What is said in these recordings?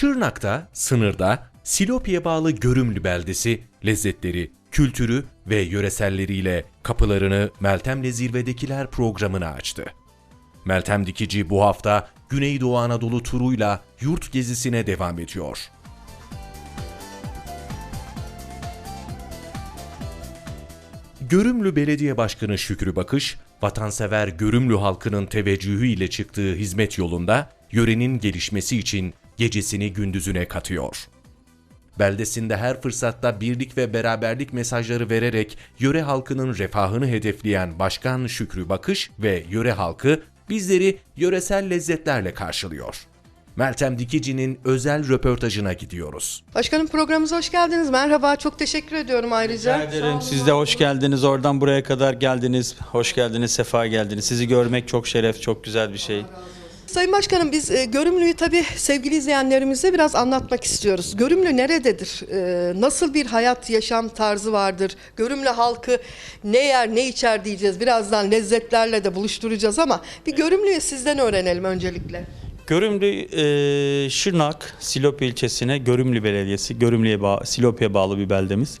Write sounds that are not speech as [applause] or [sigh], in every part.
Şırnak'ta, sınırda, Silopi'ye bağlı Görümlü beldesi, lezzetleri, kültürü ve yöreselleriyle kapılarını Meltem'le Zirvedekiler programına açtı. Meltem Dikici bu hafta Güneydoğu Anadolu turuyla yurt gezisine devam ediyor. Görümlü Belediye Başkanı Şükrü Bakış, vatansever Görümlü halkının teveccühü ile çıktığı hizmet yolunda yörenin gelişmesi için gecesini gündüzüne katıyor. Beldesinde her fırsatta birlik ve beraberlik mesajları vererek yöre halkının refahını hedefleyen Başkan Şükrü Bakış ve yöre halkı bizleri yöresel lezzetlerle karşılıyor. Meltem Dikici'nin özel röportajına gidiyoruz. Başkanım programımıza hoş geldiniz. Merhaba, çok teşekkür ediyorum ayrıca. Rica ederim. Siz de hoş geldiniz. Oradan buraya kadar geldiniz. Hoş geldiniz, sefa geldiniz. Sizi görmek çok şeref, çok güzel bir şey. Sayın Başkanım biz e, Görümlü'yü tabii sevgili izleyenlerimize biraz anlatmak istiyoruz. Görümlü nerededir? E, nasıl bir hayat, yaşam tarzı vardır? Görümlü halkı ne yer, ne içer diyeceğiz. Birazdan lezzetlerle de buluşturacağız ama bir Görümlü'yü sizden öğrenelim öncelikle. Görümlü, e, Şırnak, Silopi ilçesine Görümlü Belediyesi, Görümlü'ye bağ, Silopi'ye bağlı bir beldemiz.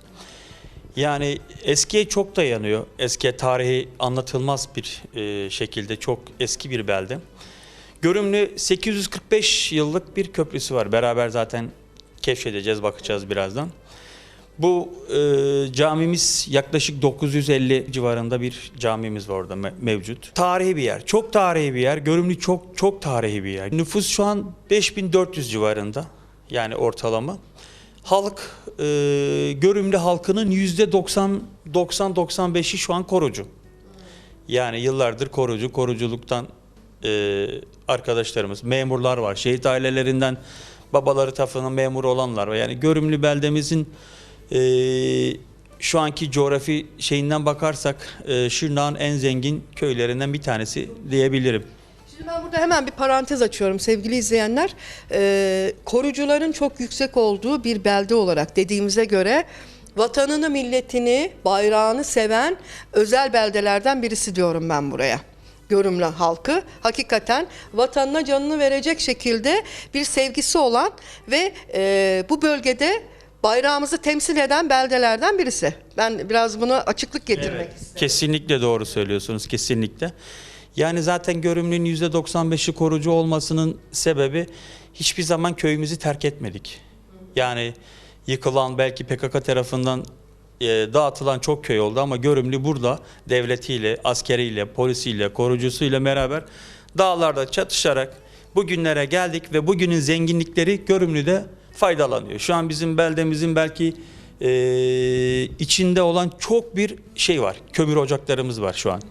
Yani eskiye çok dayanıyor. Eskiye tarihi anlatılmaz bir e, şekilde çok eski bir belde. Görümlü 845 yıllık bir köprüsü var. Beraber zaten keşfedeceğiz, bakacağız birazdan. Bu e, camimiz yaklaşık 950 civarında bir camimiz var orada me- mevcut. Tarihi bir yer. Çok tarihi bir yer. Görümlü çok çok tarihi bir yer. Nüfus şu an 5400 civarında. Yani ortalama. Halk e, Görümlü halkının %90 90-95'i şu an korucu. Yani yıllardır korucu, koruculuktan e, arkadaşlarımız, memurlar var. Şehit ailelerinden babaları tarafından memur olanlar var. Yani Görümlü beldemizin e, şu anki coğrafi şeyinden bakarsak e, Şırnak'ın en zengin köylerinden bir tanesi diyebilirim. Şimdi ben burada hemen bir parantez açıyorum sevgili izleyenler. Ee, korucuların çok yüksek olduğu bir belde olarak dediğimize göre vatanını, milletini, bayrağını seven özel beldelerden birisi diyorum ben buraya. Görümlü halkı hakikaten vatanına canını verecek şekilde bir sevgisi olan ve e, bu bölgede bayrağımızı temsil eden beldelerden birisi. Ben biraz buna açıklık getirmek istedim. Kesinlikle doğru söylüyorsunuz, kesinlikle. Yani zaten görümlünün %95'i korucu olmasının sebebi hiçbir zaman köyümüzü terk etmedik. Yani yıkılan belki PKK tarafından e, dağıtılan çok köy oldu ama görümlü burada devletiyle, askeriyle, polisiyle, korucusuyla beraber dağlarda çatışarak bugünlere geldik ve bugünün zenginlikleri görümlüde faydalanıyor. Şu an bizim beldemizin belki e, içinde olan çok bir şey var. Kömür ocaklarımız var şu an.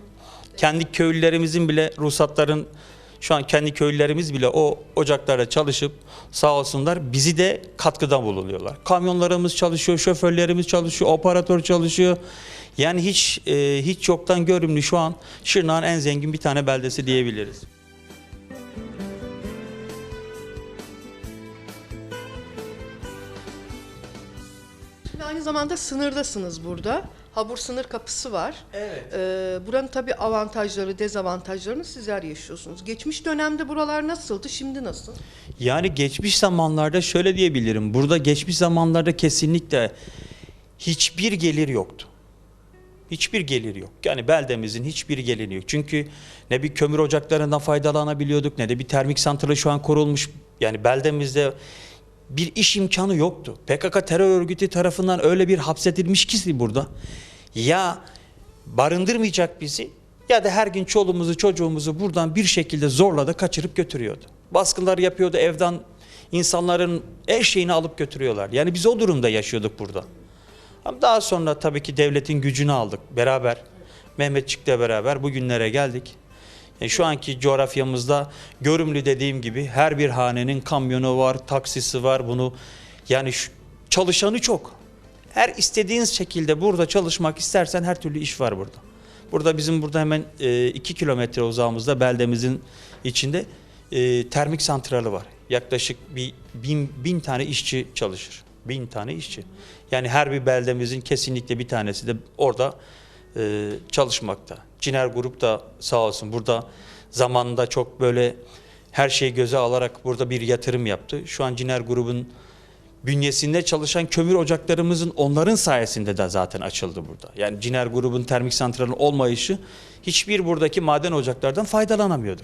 Kendi köylülerimizin bile ruhsatların şu an kendi köylülerimiz bile o ocaklarda çalışıp sağ olsunlar bizi de katkıda bulunuyorlar. Kamyonlarımız çalışıyor, şoförlerimiz çalışıyor, operatör çalışıyor. Yani hiç e, hiç yoktan görümlü şu an Şırnak'ın en zengin bir tane beldesi diyebiliriz. Şimdi aynı zamanda sınırdasınız burada. Habur sınır kapısı var. Evet. Ee, buranın tabii avantajları, dezavantajlarını sizler yaşıyorsunuz. Geçmiş dönemde buralar nasıldı, şimdi nasıl? Yani geçmiş zamanlarda şöyle diyebilirim. Burada geçmiş zamanlarda kesinlikle hiçbir gelir yoktu. Hiçbir gelir yok. Yani beldemizin hiçbir geliri yok. Çünkü ne bir kömür ocaklarından faydalanabiliyorduk ne de bir termik santralı şu an kurulmuş. Yani beldemizde bir iş imkanı yoktu. PKK terör örgütü tarafından öyle bir hapsedilmiş ki burada. Ya barındırmayacak bizi ya da her gün çoluğumuzu çocuğumuzu buradan bir şekilde zorla da kaçırıp götürüyordu. Baskınlar yapıyordu evden insanların her şeyini alıp götürüyorlar. Yani biz o durumda yaşıyorduk burada. Ama daha sonra tabii ki devletin gücünü aldık beraber. Mehmetçik'le beraber bugünlere geldik. E, şu anki coğrafyamızda görümlü dediğim gibi her bir hanenin kamyonu var, taksisi var. Bunu yani şu- çalışanı çok. Her istediğiniz şekilde burada çalışmak istersen her türlü iş var burada. Burada bizim burada hemen 2 kilometre uzağımızda beldemizin içinde e, termik santralı var. Yaklaşık bir bin, bin tane işçi çalışır. Bin tane işçi. Yani her bir beldemizin kesinlikle bir tanesi de orada e, çalışmakta. Ciner Grup da sağ olsun burada zamanında çok böyle her şeyi göze alarak burada bir yatırım yaptı. Şu an Ciner grubun bünyesinde çalışan kömür ocaklarımızın onların sayesinde de zaten açıldı burada. Yani Ciner grubun termik santralinin olmayışı hiçbir buradaki maden ocaklardan faydalanamıyordu.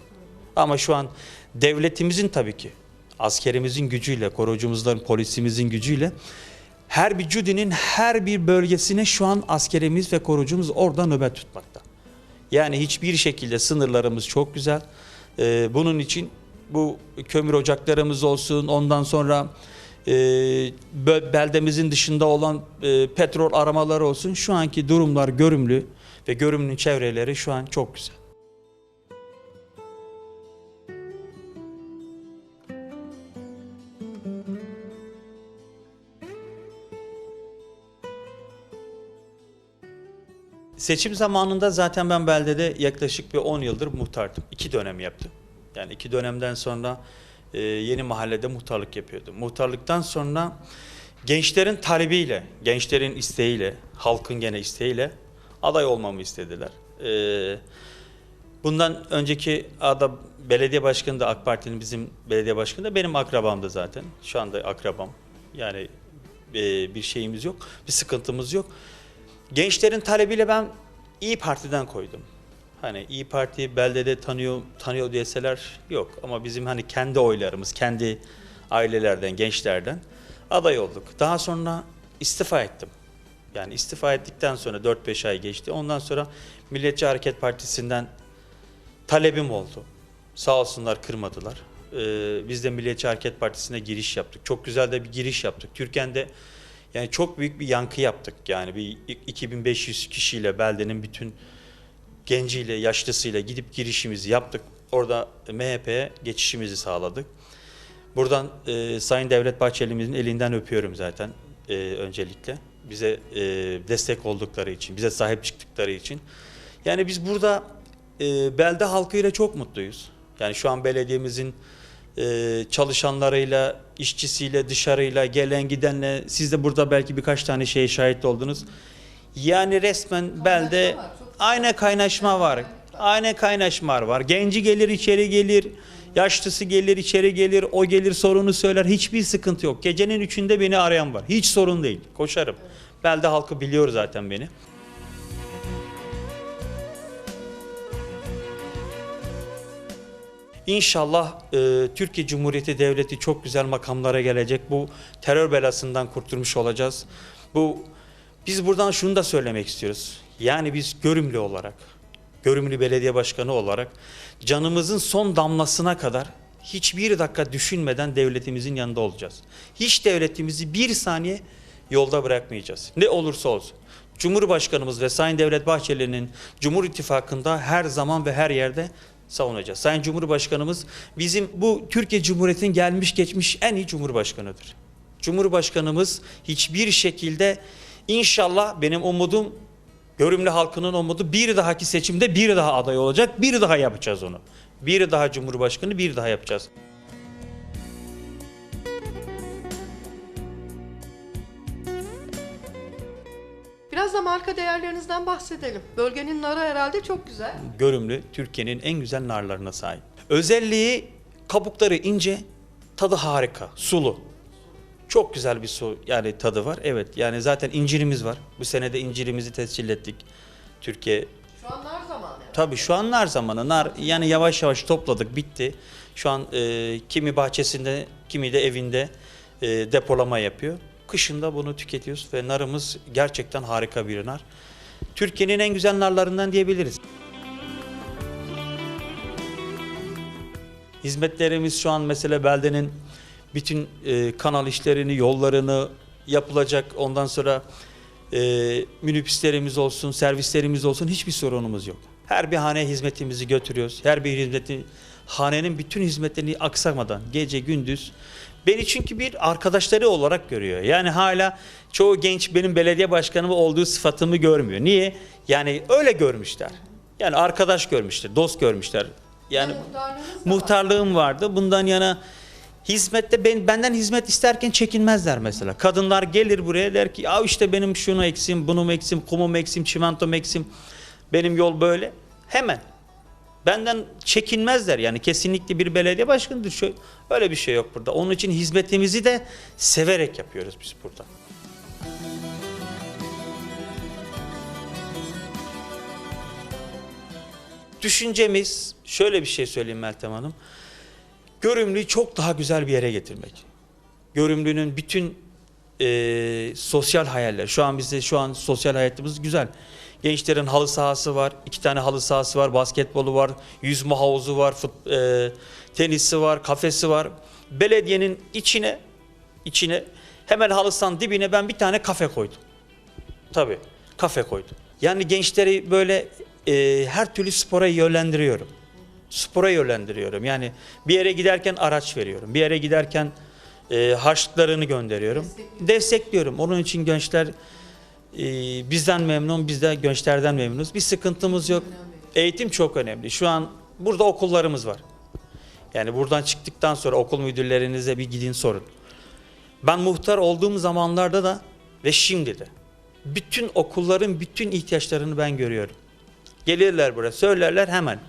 Ama şu an devletimizin tabii ki askerimizin gücüyle, korucumuzların, polisimizin gücüyle her bir Cudi'nin her bir bölgesine şu an askerimiz ve korucumuz orada nöbet tutmakta. Yani hiçbir şekilde sınırlarımız çok güzel. Ee, bunun için bu kömür ocaklarımız olsun ondan sonra e, beldemizin dışında olan e, petrol aramaları olsun şu anki durumlar görümlü ve görümlü çevreleri şu an çok güzel. Seçim zamanında zaten ben beldede yaklaşık bir 10 yıldır muhtardım. İki dönem yaptım. Yani iki dönemden sonra e, yeni mahallede muhtarlık yapıyordum. Muhtarlıktan sonra gençlerin talebiyle, gençlerin isteğiyle, halkın gene isteğiyle aday olmamı istediler. E, bundan önceki ada belediye başkanı da AK Parti'nin bizim belediye başkanı da benim akrabamdı zaten. Şu anda akrabam. Yani e, bir şeyimiz yok, bir sıkıntımız yok. Gençlerin talebiyle ben İyi Parti'den koydum. Hani İyi Parti beldede tanıyor tanıyor diyeseler yok ama bizim hani kendi oylarımız, kendi ailelerden, gençlerden aday olduk. Daha sonra istifa ettim. Yani istifa ettikten sonra 4-5 ay geçti. Ondan sonra Milliyetçi Hareket Partisi'nden talebim oldu. Sağ olsunlar kırmadılar. Ee, biz de Milliyetçi Hareket Partisi'ne giriş yaptık. Çok güzel de bir giriş yaptık. Türkiye'de yani çok büyük bir yankı yaptık. Yani bir 2500 kişiyle beldenin bütün genciyle, yaşlısıyla gidip girişimizi yaptık. Orada MHP'ye geçişimizi sağladık. Buradan e, Sayın Devlet Bahçeli'mizin elinden öpüyorum zaten e, öncelikle. Bize e, destek oldukları için, bize sahip çıktıkları için. Yani biz burada e, belde halkıyla çok mutluyuz. Yani şu an belediyemizin e, çalışanlarıyla, işçisiyle, dışarıyla, gelen gidenle siz de burada belki birkaç tane şeye şahit oldunuz. Yani resmen belde aynı kaynaşma var. Aynı kaynaşma var. Genci gelir içeri gelir, yaşlısı gelir içeri gelir, o gelir sorunu söyler. Hiçbir sıkıntı yok. Gecenin üçünde beni arayan var. Hiç sorun değil. Koşarım. Belde halkı biliyor zaten beni. İnşallah e, Türkiye Cumhuriyeti Devleti çok güzel makamlara gelecek. Bu terör belasından kurtulmuş olacağız. Bu biz buradan şunu da söylemek istiyoruz. Yani biz görümlü olarak, görümlü belediye başkanı olarak canımızın son damlasına kadar hiçbir dakika düşünmeden devletimizin yanında olacağız. Hiç devletimizi bir saniye yolda bırakmayacağız. Ne olursa olsun. Cumhurbaşkanımız ve Sayın Devlet Bahçeli'nin Cumhur İttifakı'nda her zaman ve her yerde savunacağız. Sayın Cumhurbaşkanımız bizim bu Türkiye Cumhuriyeti'nin gelmiş geçmiş en iyi Cumhurbaşkanıdır. Cumhurbaşkanımız hiçbir şekilde inşallah benim umudum Görümlü halkının umudu bir dahaki seçimde bir daha aday olacak. Bir daha yapacağız onu. Bir daha Cumhurbaşkanı bir daha yapacağız. Marka değerlerinizden bahsedelim. Bölgenin narı herhalde çok güzel. Görümlü Türkiye'nin en güzel narlarına sahip. Özelliği kabukları ince, tadı harika, sulu. Çok güzel bir su yani tadı var. Evet yani zaten incirimiz var. Bu sene de incirimizi tescil ettik. Türkiye Şu an nar zamanı. Tabii şu an nar zamanı. Nar yani yavaş yavaş topladık bitti. Şu an e, kimi bahçesinde kimi de evinde e, depolama yapıyor. Kışında bunu tüketiyoruz ve narımız gerçekten harika bir nar. Türkiye'nin en güzel narlarından diyebiliriz. Hizmetlerimiz şu an mesela beldenin bütün e, kanal işlerini, yollarını yapılacak. Ondan sonra e, minibüslerimiz olsun, servislerimiz olsun hiçbir sorunumuz yok. Her bir hane hizmetimizi götürüyoruz. Her bir hizmeti, hanenin bütün hizmetlerini aksamadan gece gündüz beni çünkü bir arkadaşları olarak görüyor. Yani hala çoğu genç benim belediye başkanım olduğu sıfatımı görmüyor. Niye? Yani öyle görmüşler. Yani arkadaş görmüşler, dost görmüşler. Yani muhtarlığım vardı. Bundan yana hizmette ben, benden hizmet isterken çekinmezler mesela. Kadınlar gelir buraya der ki ya işte benim şunu eksim, bunu eksim, kumum eksim, çimentom eksim. Benim yol böyle. Hemen Benden çekinmezler yani kesinlikle bir belediye başkanıdır. Şöyle, öyle bir şey yok burada. Onun için hizmetimizi de severek yapıyoruz biz burada. Düşüncemiz şöyle bir şey söyleyeyim Meltem Hanım. Görümlü'yü çok daha güzel bir yere getirmek. Görümlü'nün bütün e, sosyal hayaller. Şu an bizde şu an sosyal hayatımız güzel. Gençlerin halı sahası var, iki tane halı sahası var, basketbolu var, yüzme havuzu var, fut, e, tenisi var, kafesi var. Belediyenin içine içine hemen halı sahanın dibine ben bir tane kafe koydum. Tabii kafe koydum. Yani gençleri böyle e, her türlü spora yönlendiriyorum. Spora yönlendiriyorum. Yani bir yere giderken araç veriyorum. Bir yere giderken e, harçlıklarını gönderiyorum. Destekliyorum. Onun için gençler bizden memnun, biz de gençlerden memnunuz. Bir sıkıntımız yok. Eğitim çok önemli. Şu an burada okullarımız var. Yani buradan çıktıktan sonra okul müdürlerinize bir gidin sorun. Ben muhtar olduğum zamanlarda da ve şimdi de bütün okulların bütün ihtiyaçlarını ben görüyorum. Gelirler buraya söylerler hemen.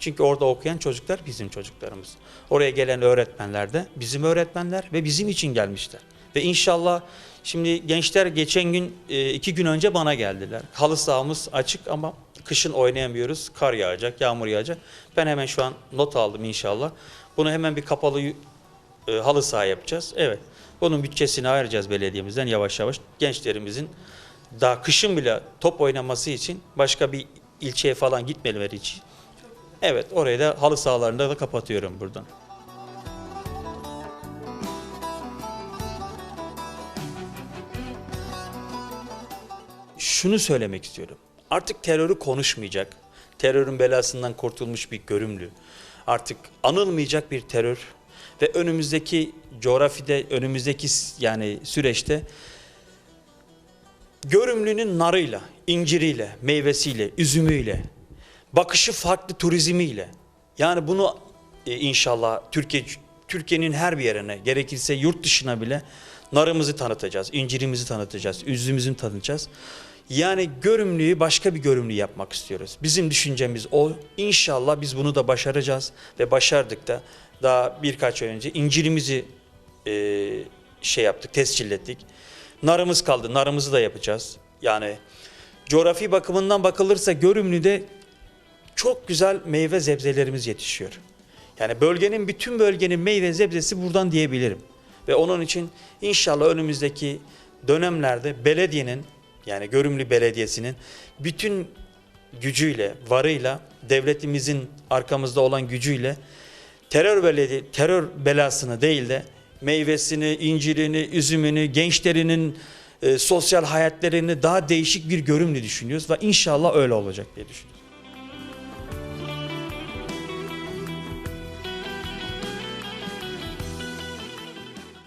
Çünkü orada okuyan çocuklar bizim çocuklarımız. Oraya gelen öğretmenler de bizim öğretmenler ve bizim için gelmişler. Ve inşallah şimdi gençler geçen gün e, iki gün önce bana geldiler. Halı sahamız açık ama kışın oynayamıyoruz. Kar yağacak, yağmur yağacak. Ben hemen şu an not aldım inşallah. Bunu hemen bir kapalı e, halı saha yapacağız. Evet. Bunun bütçesini ayıracağız belediyemizden yavaş yavaş. Gençlerimizin daha kışın bile top oynaması için başka bir ilçeye falan gitmeleri için. Evet orayı da halı sahalarında da kapatıyorum buradan. Şunu söylemek istiyorum. Artık terörü konuşmayacak. Terörün belasından kurtulmuş bir görümlü. Artık anılmayacak bir terör ve önümüzdeki coğrafide, önümüzdeki yani süreçte Görümlünün narıyla, inciriyle, meyvesiyle, üzümüyle, bakışı farklı turizmiyle. Yani bunu e, inşallah Türkiye Türkiye'nin her bir yerine gerekirse yurt dışına bile narımızı tanıtacağız, incirimizi tanıtacağız, üzümümüzü tanıtacağız. Yani görümlüyü başka bir görümlü yapmak istiyoruz. Bizim düşüncemiz o. İnşallah biz bunu da başaracağız ve başardık da daha birkaç ay önce incirimizi e, şey yaptık, tescillettik. Narımız kaldı. Narımızı da yapacağız. Yani coğrafi bakımından bakılırsa Görümlü'de çok güzel meyve sebzelerimiz yetişiyor. Yani bölgenin bütün bölgenin meyve sebzesi buradan diyebilirim. Ve onun için inşallah önümüzdeki dönemlerde belediyenin yani Görümlü Belediyesi'nin bütün gücüyle, varıyla, devletimizin arkamızda olan gücüyle terör beledi terör belasını değil de meyvesini, incirini, üzümünü, gençlerinin e, sosyal hayatlarını daha değişik bir görümlü düşünüyoruz ve inşallah öyle olacak diye düşünüyoruz.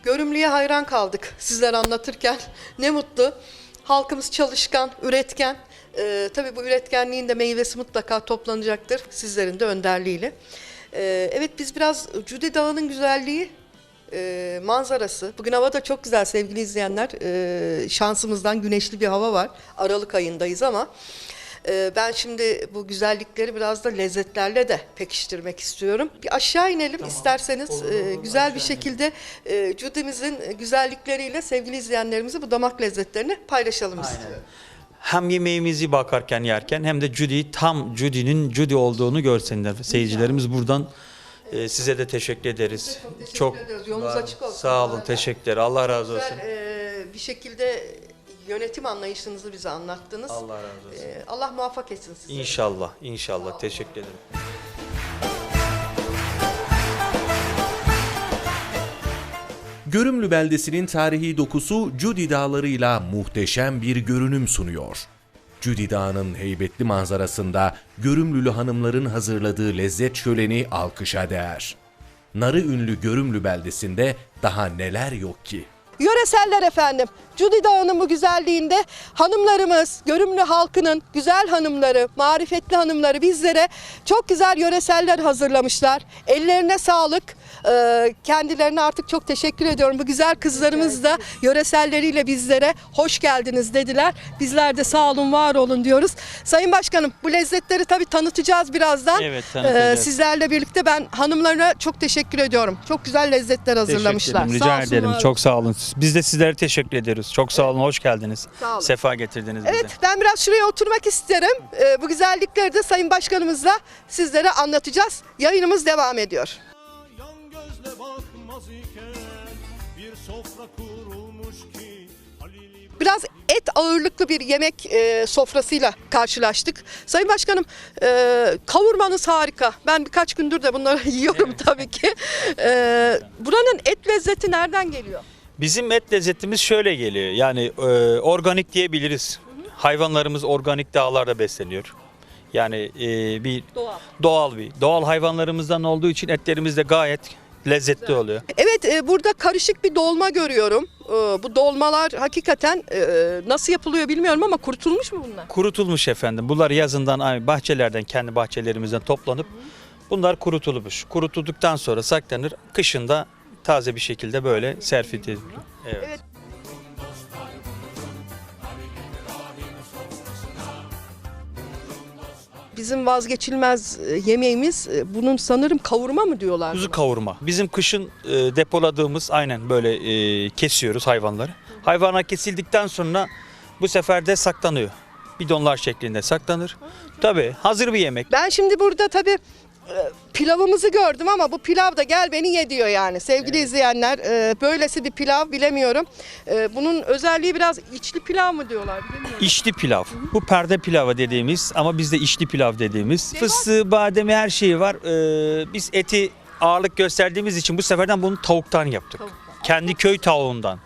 Görümlü'ye hayran kaldık sizler anlatırken. Ne mutlu. Halkımız çalışkan, üretken. Ee, tabii bu üretkenliğin de meyvesi mutlaka toplanacaktır sizlerin de önderliğiyle. Ee, evet biz biraz Cüde Dağı'nın güzelliği, e, manzarası. Bugün hava da çok güzel sevgili izleyenler. Ee, şansımızdan güneşli bir hava var. Aralık ayındayız ama e, ben şimdi bu güzellikleri biraz da lezzetlerle de pekiştirmek istiyorum. Bir aşağı inelim isterseniz. Olur, Ee, olur, güzel bir aşağı şekilde e, Cüde'mizin güzellikleriyle sevgili izleyenlerimizi bu damak lezzetlerini paylaşalım istiyorum. Hem yemeğimizi bakarken yerken hem de Judy tam Judy'nin Judy olduğunu görsünler. Seyircilerimiz buradan e, size de teşekkür ederiz. Çok teşekkür ediyoruz. Yolunuz var- açık olsun. Sağ olun, teşekkürler. Allah razı olsun. Güzel e, bir şekilde yönetim anlayışınızı bize anlattınız. Allah razı olsun. E, Allah muvaffak etsin sizi. İnşallah, inşallah. Teşekkür ederim. Görümlü beldesinin tarihi dokusu Cudi Dağları'yla muhteşem bir görünüm sunuyor. Cudi Dağı'nın heybetli manzarasında Görümlülü hanımların hazırladığı lezzet şöleni alkışa değer. Narı ünlü Görümlü beldesinde daha neler yok ki? Yöreseller efendim. Cudi Dağı'nın bu güzelliğinde hanımlarımız, Görümlü halkının güzel hanımları, marifetli hanımları bizlere çok güzel yöreseller hazırlamışlar. Ellerine sağlık. Ee, kendilerine artık çok teşekkür ediyorum. Bu güzel kızlarımız da yöreselleriyle bizlere hoş geldiniz dediler. Bizler de sağ olun, var olun diyoruz. Sayın Başkanım bu lezzetleri tabii tanıtacağız birazdan. Evet, tanıtacağız. Ee, sizlerle birlikte ben hanımlarına çok teşekkür ediyorum. Çok güzel lezzetler hazırlamışlar. Teşekkür ederim. Rica ederim. Çok sağ olun. Biz de sizlere teşekkür ediyoruz. Çok sağ olun. Hoş geldiniz. Sağ olun. Sefa getirdiniz bize. Evet ben biraz şuraya oturmak isterim. Ee, bu güzellikleri de Sayın Başkanımızla sizlere anlatacağız. Yayınımız devam ediyor. Ağırlıklı bir yemek e, sofrasıyla karşılaştık. Sayın Başkanım e, kavurmanız harika. Ben birkaç gündür de bunları [laughs] yiyorum tabii ki. E, buranın et lezzeti nereden geliyor? Bizim et lezzetimiz şöyle geliyor. Yani e, organik diyebiliriz. Hayvanlarımız organik dağlarda besleniyor. Yani e, bir Doğal. doğal bir doğal hayvanlarımızdan olduğu için etlerimiz de gayet lezzetli oluyor. Evet e, burada karışık bir dolma görüyorum. E, bu dolmalar hakikaten e, nasıl yapılıyor bilmiyorum ama kurutulmuş mu bunlar? Kurutulmuş efendim. Bunlar yazından bahçelerden kendi bahçelerimizden toplanıp bunlar kurutulmuş. Kurutulduktan sonra saklanır. Kışında taze bir şekilde böyle servis ediliyor. Evet. Evet. Bizim vazgeçilmez e, yemeğimiz e, bunun sanırım kavurma mı diyorlar? Kuzu kavurma. Bizim kışın e, depoladığımız aynen böyle kesiyoruz hayvanları. Hayvanlar kesildikten sonra bu sefer de saklanıyor. Bidonlar şeklinde saklanır. Tabii hazır bir yemek. Ben şimdi burada tabii pilavımızı gördüm ama bu pilav da gel beni ye diyor yani. Sevgili izleyenler e, böylesi bir pilav bilemiyorum. E, Bunun özelliği biraz içli pilav mı diyorlar bilmiyorum. İçli pilav. Bu perde pilavı dediğimiz ama bizde içli pilav dediğimiz. Fıstığı, bademi her şeyi var. Ee, biz eti ağırlık gösterdiğimiz için bu seferden bunu tavuktan yaptık. Tavuktan. Kendi köy tavuğundan.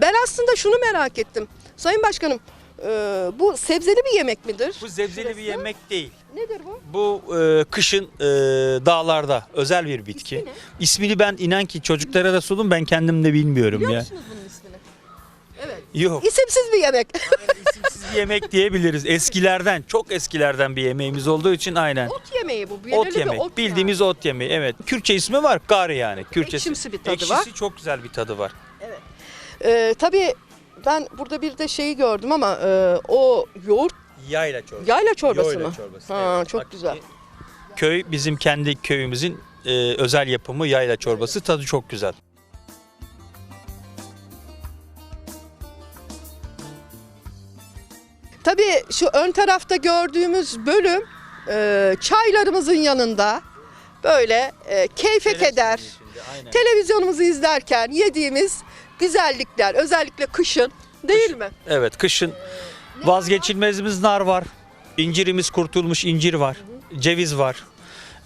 Ben aslında şunu merak ettim. Sayın Başkanım e, bu sebzeli bir yemek midir? Bu zebzeli bir Şurası? yemek değil. Nedir bu? Bu e, kışın e, dağlarda özel bir bitki. İsmi ne? İsmini ben inan ki çocuklara da sordum ben kendim de bilmiyorum Biliyor ya. musunuz bunun ismini? Evet. Yok. İsimsiz bir yemek. isimsiz bir yemek diyebiliriz. Eskilerden, çok eskilerden bir yemeğimiz olduğu için aynen. ot yemeği bu. Belirli Ot bir yemek. ot Bildiğimiz ot yemeği. Evet. Kürtçe ismi var. Gari yani. Kürtçesi. Ekşimsi bir tadı Ekşisi var. çok güzel bir tadı var. yani. E, tabii ben burada bir de şeyi gördüm ama e, o yoğurt Yayla çorbası. yayla çorbası Yayla mı? çorbası, Ha, evet. çok Bak, güzel. Köy bizim kendi köyümüzün e, özel yapımı yayla çorbası. Tadı çok güzel. Tabii şu ön tarafta gördüğümüz bölüm e, çaylarımızın yanında böyle e, keyfe keder. Televizyonumuzu izlerken yediğimiz güzellikler özellikle kışın değil mi? Evet kışın vazgeçilmezimiz nar var. İncirimiz kurtulmuş incir var. Ceviz var.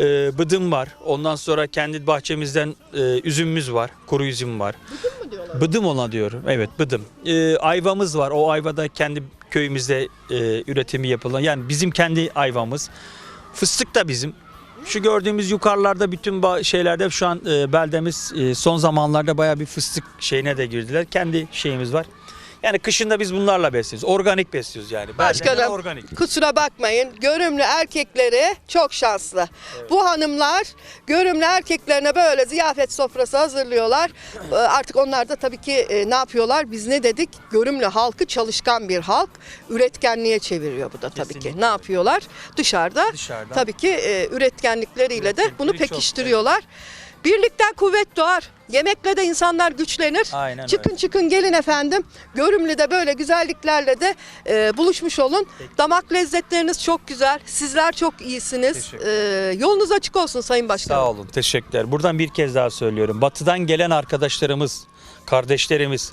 e, bıdım var. Ondan sonra kendi bahçemizden e, üzümümüz var. Kuru üzüm var. Bıdım mı diyorlar? Bıdım ona diyorum. Evet bıdım. Ee, ayvamız var. O ayvada kendi köyümüzde e, üretimi yapılan. Yani bizim kendi ayvamız. Fıstık da bizim. Şu gördüğümüz yukarılarda bütün şeylerde şu an e, beldemiz e, son zamanlarda baya bir fıstık şeyine de girdiler. Kendi şeyimiz var. Yani kışında biz bunlarla besliyoruz. Organik besliyoruz yani. Başkanım organik. kusura bakmayın görümlü erkekleri çok şanslı. Bu hanımlar görümlü erkeklerine böyle ziyafet sofrası hazırlıyorlar. Ee, Artık onlar da tabii ki e, ne yapıyorlar? Biz ne dedik? Görümlü halkı çalışkan bir halk. Üretkenliğe çeviriyor bu da tabii ki. Kesinlikle. Ne yapıyorlar? Dışarıda Dışarıda. tabii ki e, üretkenlikleriyle de bunu Üretkenlikleri çok, pekiştiriyorlar. Birlikten kuvvet doğar. Yemekle de insanlar güçlenir. Aynen çıkın öyle. çıkın gelin efendim. Görümlü'de böyle güzelliklerle de e, buluşmuş olun. Damak lezzetleriniz çok güzel. Sizler çok iyisiniz. E, yolunuz açık olsun Sayın Başkanım. Sağ olun, teşekkürler. Buradan bir kez daha söylüyorum. Batıdan gelen arkadaşlarımız, kardeşlerimiz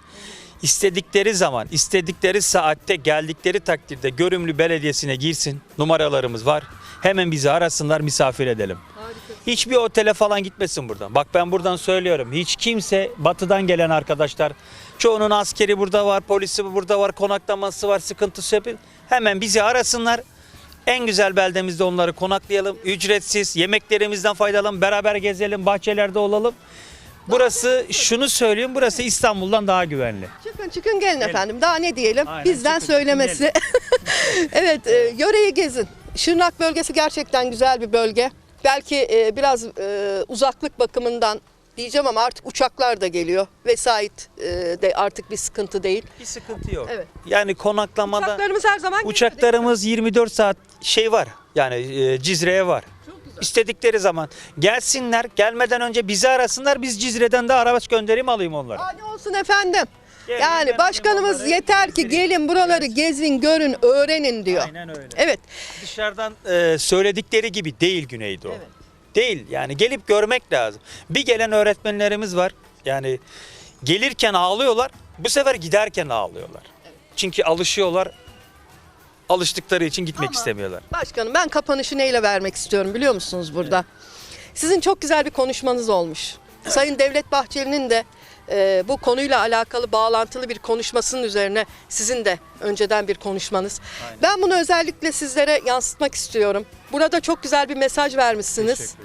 istedikleri zaman, istedikleri saatte geldikleri takdirde Görümlü Belediyesi'ne girsin. Numaralarımız var. Hemen bizi arasınlar, misafir edelim. Hiçbir otele falan gitmesin buradan. Bak ben buradan söylüyorum. Hiç kimse batıdan gelen arkadaşlar çoğunun askeri burada var, polisi burada var, konaklaması var, sıkıntısı yok. Hemen bizi arasınlar. En güzel beldemizde onları konaklayalım. Ücretsiz yemeklerimizden faydalanalım. Beraber gezelim, bahçelerde olalım. Burası şunu söyleyeyim. Burası İstanbul'dan daha güvenli. Çıkın çıkın gelin efendim. Daha ne diyelim? Aynen, Bizden çıkın söylemesi. [laughs] evet, e, yöreyi gezin. Şırnak bölgesi gerçekten güzel bir bölge. Belki e, biraz e, uzaklık bakımından diyeceğim ama artık uçaklar da geliyor. Vesait e, de artık bir sıkıntı değil. Bir sıkıntı yok. Evet. Yani konaklamada Uçaklarımız her zaman geliyor, uçaklarımız 24 saat şey var. Yani e, Cizre'ye var. İstedikleri zaman gelsinler. Gelmeden önce bizi arasınlar. Biz Cizre'den de araç göndereyim alayım onları. Ne olsun efendim. Yani başkanımız yeter ki gelin buraları gezin, görün, öğrenin diyor. Aynen öyle. Evet. Dışarıdan e, söyledikleri gibi değil Güneydoğu. Evet. Değil yani gelip görmek lazım. Bir gelen öğretmenlerimiz var. Yani gelirken ağlıyorlar. Bu sefer giderken ağlıyorlar. Çünkü alışıyorlar. Alıştıkları için gitmek Ama- istemiyorlar. Başkanım ben kapanışı neyle vermek istiyorum biliyor musunuz burada? Sizin çok güzel bir konuşmanız olmuş. Sayın Devlet Bahçeli'nin de e, bu konuyla alakalı bağlantılı bir konuşmasının üzerine sizin de önceden bir konuşmanız. Ben bunu özellikle sizlere yansıtmak istiyorum. Burada çok güzel bir mesaj vermişsiniz.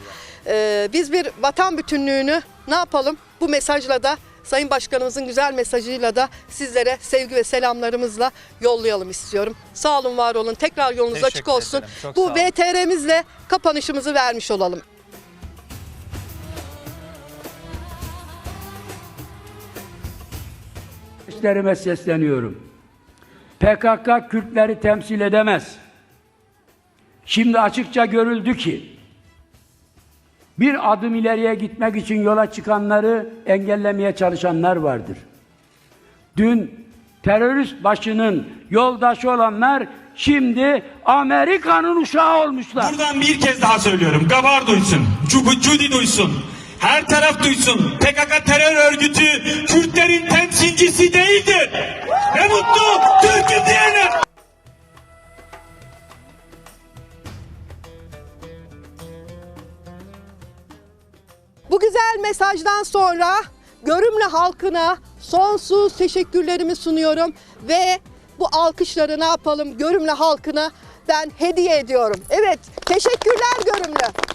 E, biz bir vatan bütünlüğünü ne yapalım? Bu mesajla da Sayın Başkanımızın güzel mesajıyla da sizlere sevgi ve selamlarımızla yollayalım istiyorum. Sağ olun, var olun. Tekrar yolunuz Teşekkür açık olsun. Bu. VTR'mizle kapanışımızı vermiş olalım. Kardeşlerime sesleniyorum. PKK Kürtleri temsil edemez. Şimdi açıkça görüldü ki bir adım ileriye gitmek için yola çıkanları engellemeye çalışanlar vardır. Dün terörist başının yoldaşı olanlar şimdi Amerika'nın uşağı olmuşlar. Buradan bir kez daha söylüyorum. Gavar duysun. Cudi duysun. Her taraf duysun. PKK terör örgütü Kürtlerin temsilcisi değildir. Ne mutlu Türk'üm diyene. Bu güzel mesajdan sonra Görümlü halkına sonsuz teşekkürlerimi sunuyorum ve bu alkışları ne yapalım Görümlü halkına ben hediye ediyorum. Evet, teşekkürler Görümlü.